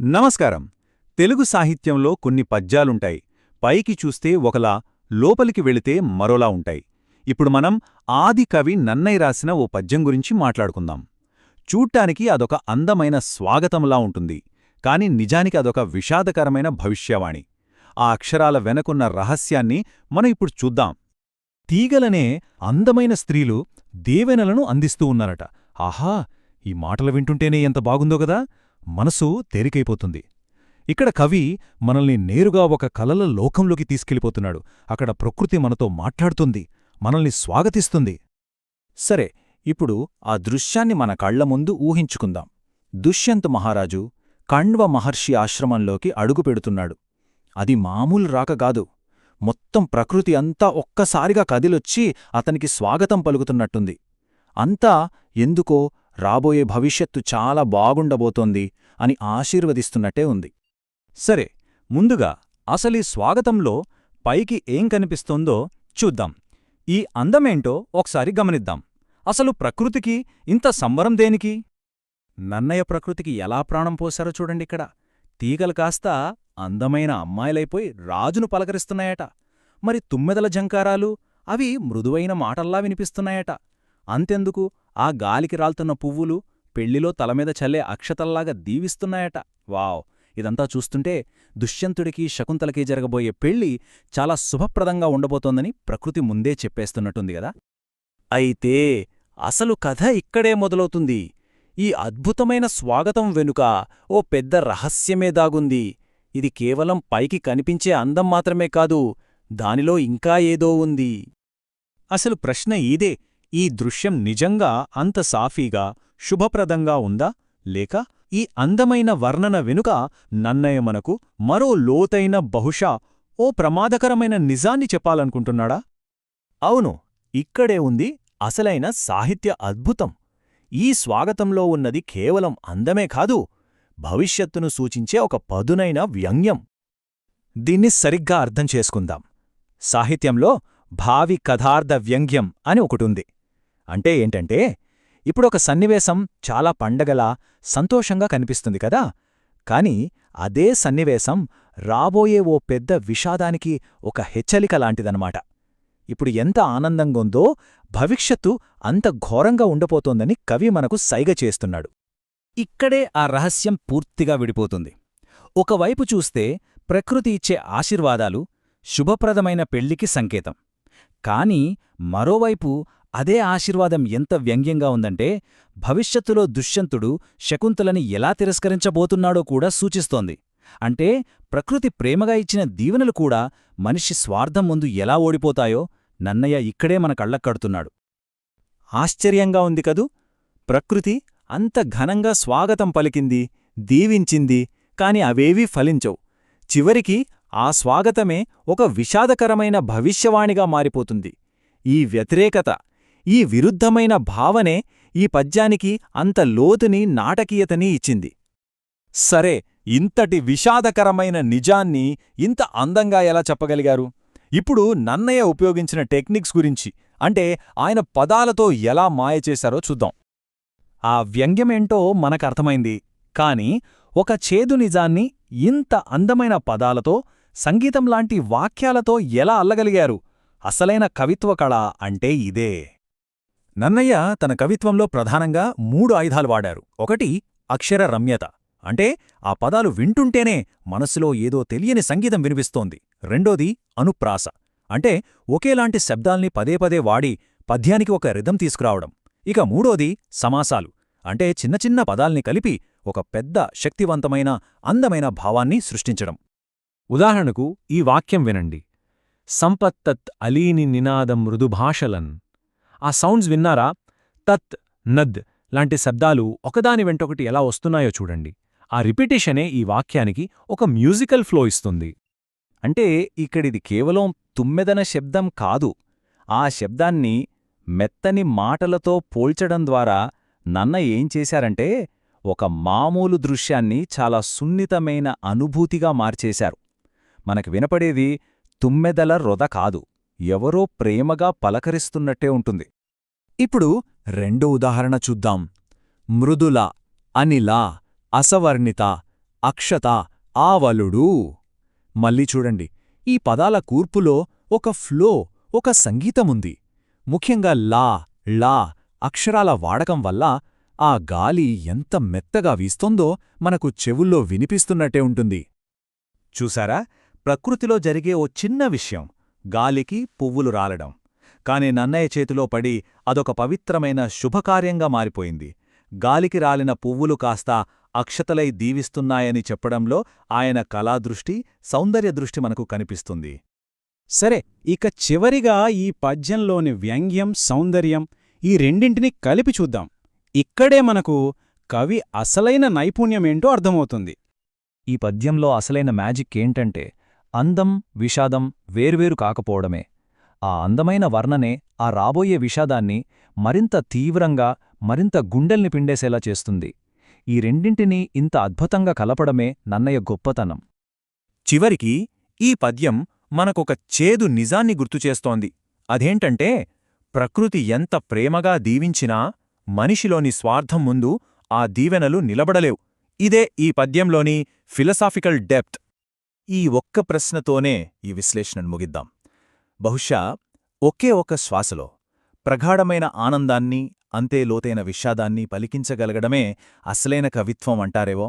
నమస్కారం. తెలుగు సాహిత్యంలో కొన్ని పద్యాలుంటాయి. పైకి చూస్తే ఒకలా లోపలికి వెళితే మరోలా ఉంటాయి. ఇప్పుడు మనం ఆది కవి నన్నయ్య రాసిన ఓ పద్యం గురించి మాట్లాడుకుందాం. చూడ్డానికి అదొక అందమైన స్వాగతంలా ఉంటుంది. కాని నిజానికి అదొక విషాదకరమైన భవిష్యవాణి. ఆ అక్షరాల వెనకున్న రహస్యాన్ని మనం ఇప్పుడు చూద్దాం. తీగలనే అందమైన స్త్రీలు దేవెనలను అందిస్తూ ఉన్నారట. ఆహా! ఈ మాటలు వింటుంటేనే ఎంత బాగుందో కదా మనసు తేలికైపోతుంది. ఇక్కడ కవి మనల్ని నేరుగా ఒక కలల లోకంలోకి తీసుకెళ్ళిపోతున్నాడు. అక్కడ ప్రకృతి మనతో మాట్లాడుతుంది. మనల్ని స్వాగతిస్తుంది. సరే ఇప్పుడు ఆ దృశ్యాన్ని మన కళ్ళ ముందు ఊహించుకుందాం. దుష్యంత్ మహారాజు కణ్వ మహర్షి ఆశ్రమంలోకి అడుగుపెడుతున్నాడు అది మామూలు రాకగాదు మొత్తం ప్రకృతి అంతా ఒక్కసారిగా కదిలొచ్చి అతనికి స్వాగతం పలుకుతున్నట్టుంది. అంతా ఎందుకో రాబోయే భవిష్యత్తు చాలా బాగుండబోతోంది అని ఆశీర్వదిస్తున్నట్టే ఉంది. సరే ముందుగా అసలీ స్వాగతంలో పైకి ఏం కనిపిస్తోందో చూద్దాం. ఈ అందమేంటో ఒకసారి గమనిద్దాం. అసలు ప్రకృతికి ఇంత సంబరం దేనికి? నన్నయ్య ప్రకృతికి ఎలా ప్రాణం పోశారో చూడండిక్కడ తీగలు కాస్త అందమైన అమ్మాయిలైపోయి రాజును పలకరిస్తున్నాయట. మరి తుమ్మెదల జంకారాలు అవి మృదువైన మాటల్లా వినిపిస్తున్నాయట. అంతెందుకు? ఆ గాలికి రాల్తున్న పువ్వులు పెళ్ళిలో తలమీద చల్లే అక్షతల్లాగా దీవిస్తున్నాయట. వావ్! ఇదంతా చూస్తుంటే దుష్యంతుడికి శకుంతలకి జరగబోయే పెళ్ళి చాలా శుభప్రదంగా ఉండబోతోందని ప్రకృతి ముందే చెప్పేస్తున్నట్టుంది గదా? అయితే అసలు కథ ఇక్కడే మొదలవుతుంది. ఈ అద్భుతమైన స్వాగతం వెనుక ఓ పెద్ద రహస్యమే దాగుంది. ఇది కేవలం పైకి కనిపించే అందం మాత్రమే కాదు దానిలో ఇంకా ఏదో ఉంది. అసలు ప్రశ్న ఇదే. ఈ దృశ్యం నిజంగా అంత సాఫీగా శుభప్రదంగా ఉందా? లేక ఈ అందమైన వర్ణన వెనుక నన్నయ్య మనకు మరో లోతైన బహుశా ఓ ప్రమాదకరమైన నిజాన్ని చెప్పాలనుకుంటున్నాడా? అవును ఇక్కడే ఉంది అసలైన సాహిత్య అద్భుతం. ఈ స్వాగతంలో ఉన్నది కేవలం అందమే కాదు భవిష్యత్తును సూచించే ఒక పదునైన వ్యంగ్యం. దీన్ని సరిగ్గా అర్థం చేసుకుందాం. సాహిత్యంలో భావి కథార్థ వ్యంగ్యం అని ఒకటుంది. అంటే ఏంటంటే ఇప్పుడొక సన్నివేశం చాలా పండగలా సంతోషంగా కనిపిస్తుంది కదా. కాని అదే సన్నివేశం రాబోయే ఓ పెద్ద విషాదానికి ఒక హెచ్చరిక లాంటిదనమాట ఇప్పుడు ఎంత ఆనందంగుందో భవిష్యత్తు అంత ఘోరంగా ఉండబోతోందని కవి మనకు సైగ చేస్తున్నాడు. ఇక్కడే ఆ రహస్యం పూర్తిగా విడిపోతుంది. ఒకవైపు చూస్తే ప్రకృతి ఇచ్చే ఆశీర్వాదాలు శుభప్రదమైన పెళ్ళికి సంకేతం. కాని మరోవైపు అదే ఆశీర్వాదం ఎంత వ్యంగ్యంగా ఉందంటే భవిష్యత్తులో దుష్యంతుడు శకుంతలని ఎలా తిరస్కరించబోతున్నాడో కూడా సూచిస్తోంది. అంటే ప్రకృతి ప్రేమగా ఇచ్చిన దీవెనలు కూడా మనిషి స్వార్థం ముందు ఎలా ఓడిపోతాయో నన్నయ్య ఇక్కడే మన కళ్ళక్కడుతున్నాడు ఆశ్చర్యంగా ఉంది కదూ! ప్రకృతి అంత ఘనంగా స్వాగతం పలికింది దీవించింది కాని అవేవీ ఫలించవు. చివరికి ఆ స్వాగతమే ఒక విషాదకరమైన భవిష్యవాణిగా మారిపోతుంది. ఈ వ్యతిరేకత ఈ విరుద్ధమైన భావనే ఈ పద్యానికి అంత లోతుని నాటకీయతని ఇచ్చింది. సరే ఇంతటి విషాదకరమైన నిజాన్ని ఇంత అందంగా ఎలా చెప్పగలిగారు? ఇప్పుడు నన్నయ్య ఉపయోగించిన టెక్నిక్స్ గురించి అంటే ఆయన పదాలతో ఎలా మాయ చేశారో చూద్దాం. ఆ వ్యంగ్యమేంటో మనకర్థమైంది కాని ఒక చేదు నిజాన్ని ఇంత అందమైన పదాలతో సంగీతంలాంటి వాక్యాలతో ఎలా అల్లగలిగారు? అసలైన కవిత్వ కళ అంటే ఇదే. నన్నయ్య తన కవిత్వంలో ప్రధానంగా మూడు ఆయుధాలు వాడారు. ఒకటి అక్షర రమ్యత. అంటే ఆ పదాలు వింటుంటేనే మనసులో ఏదో తెలియని సంగీతం వినిపిస్తోంది. రెండోది అనుప్రాస. అంటే ఒకేలాంటి శబ్దాల్ని పదే పదే వాడి పద్యానికి ఒక రిధం తీసుకురావడం. ఇక మూడోది సమాసాలు. అంటే చిన్న చిన్న పదాల్ని కలిపి ఒక పెద్ద శక్తివంతమైన అందమైన భావాన్ని సృష్టించడం. ఉదాహరణకు ఈ వాక్యం వినండి. సంపత్తత్ అలీని నినాదం మృదుభాషలన్ ఆ సౌండ్స్ విన్నారా? తత్ నద్ లాంటి శబ్దాలు ఒకదాని వెంటొకటి ఎలా వస్తున్నాయో చూడండి. ఆ రిపిటేషనే ఈ వాక్యానికి ఒక మ్యూజికల్ ఫ్లో ఇస్తుంది. అంటే ఇక్కడిది కేవలం తుమ్మెదన శబ్దం కాదు. ఆ శబ్దాన్ని మెత్తని మాటలతో పోల్చడం ద్వారా నన్న ఏం చేశారంటే ఒక మామూలు దృశ్యాన్ని చాలా సున్నితమైన అనుభూతిగా మార్చేశారు. మనకు వినపడేది తుమ్మెదల రొద కాదు. ఎవరో ప్రేమగా పలకరిస్తున్నట్టే ఉంటుంది. ఇప్పుడు రెండో ఉదాహరణ చూద్దాం. మృదుల అనిల అసవర్ణిత అక్షత ఆవలుడు. మళ్ళీ చూడండి. ఈ పదాల కూర్పులో ఒక ఫ్లో ఒక సంగీతముంది ముఖ్యంగా లా లా అక్షరాల వాడకం వల్ల ఆ గాలి ఎంత మెత్తగా వీస్తోందో మనకు చెవుల్లో వినిపిస్తున్నట్టే ఉంటుంది. చూసారా? ప్రకృతిలో జరిగే ఓ చిన్న విషయం. గాలికి పువ్వులు రాలడం. కాని నన్నయ్య చేతిలో పడి అదొక పవిత్రమైన శుభకార్యంగా మారిపోయింది. గాలికి రాలిన పువ్వులు కాస్త అక్షతలై దీవిస్తున్నాయని చెప్పడంలో ఆయన కళాదృష్టి సౌందర్యదృష్టి మనకు కనిపిస్తుంది. సరే ఇక చివరిగా ఈ పద్యంలోని వ్యంగ్యం సౌందర్యం ఈ రెండింటినీ కలిపి చూద్దాం. ఇక్కడే మనకు కవి అసలైన నైపుణ్యమేంటో అర్థమవుతుంది. ఈ పద్యంలో అసలైన మ్యాజిక్ ఏంటంటే అందం విషాదం వేర్వేరు కాకపోవడమే. ఆ అందమైన వర్ణనే ఆ రాబోయే విషాదాన్ని మరింత తీవ్రంగా మరింత గుండెల్ని పిండేసేలా చేస్తుంది. ఈ రెండింటినీ ఇంత అద్భుతంగా కలపడమే నన్నయ్య గొప్పతనం. చివరికి ఈ పద్యం మనకొక చేదు నిజాన్ని గుర్తుచేస్తోంది అదేంటంటే ప్రకృతి ఎంత ప్రేమగా దీవించినా మనిషిలోని స్వార్థం ముందు ఆ దీవెనలు నిలబడలేవు. ఇదే ఈ పద్యంలోని ఫిలసాఫికల్ డెప్త్. ఈ ఒక్క ప్రశ్నతోనే ఈ విశ్లేషణను ముగిద్దాం. బహుశా ఒకే ఒక శ్వాసలో ప్రగాఢమైన ఆనందాన్ని అంతే లోతైన విషాదాన్ని పలికించగలగడమే అసలైన కవిత్వం అంటారేవో?